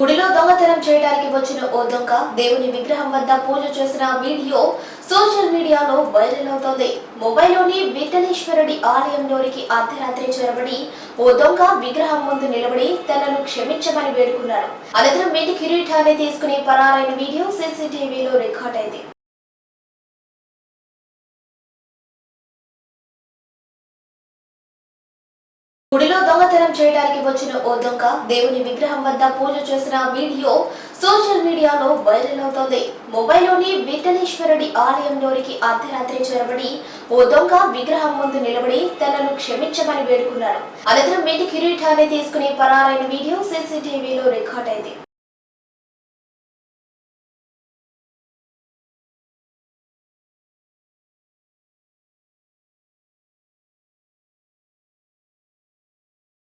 గుడిలో దొంగతనం చేయడానికి వచ్చిన ఓ దొంగ దేవుని విగ్రహం వద్ద పూజ చేసిన వీడియో సోషల్ మీడియాలో వైరల్ అవుతోంది. మొబైల్లోని విఠలేశ్వరుడి ఆలయంలోనికి అర్ధరాత్రి చొరబడి ఓ దొంగ విగ్రహం ముందు నిలబడి తనను క్షమించమని వేడుకున్నాడు. అనంతరం వీటి కిరీటాన్ని తీసుకుని పరారైన వీడియో సీసీటీవీలో రికార్డ్ అయింది. గుడిలో దొంగతనం చేయడానికి వచ్చిన ఓ దొంగ దేవుని విగ్రహం వద్ద పూజ చేసిన వీడియో సోషల్ మీడియాలో వైరల్ అవుతోంది. మొబైల్లోని విఠలేశ్వరుడి ఆలయంలోనికి అర్ధరాత్రి చొరబడి ఓ దొంగ విగ్రహం ముందు నిలబడి తనను క్షమించమని వేడుకున్నాడు. అనంతరం వీటి కిరీటాన్ని తీసుకుని పరారైన వీడియో సీసీటీవీలో రికార్డ్ అయింది.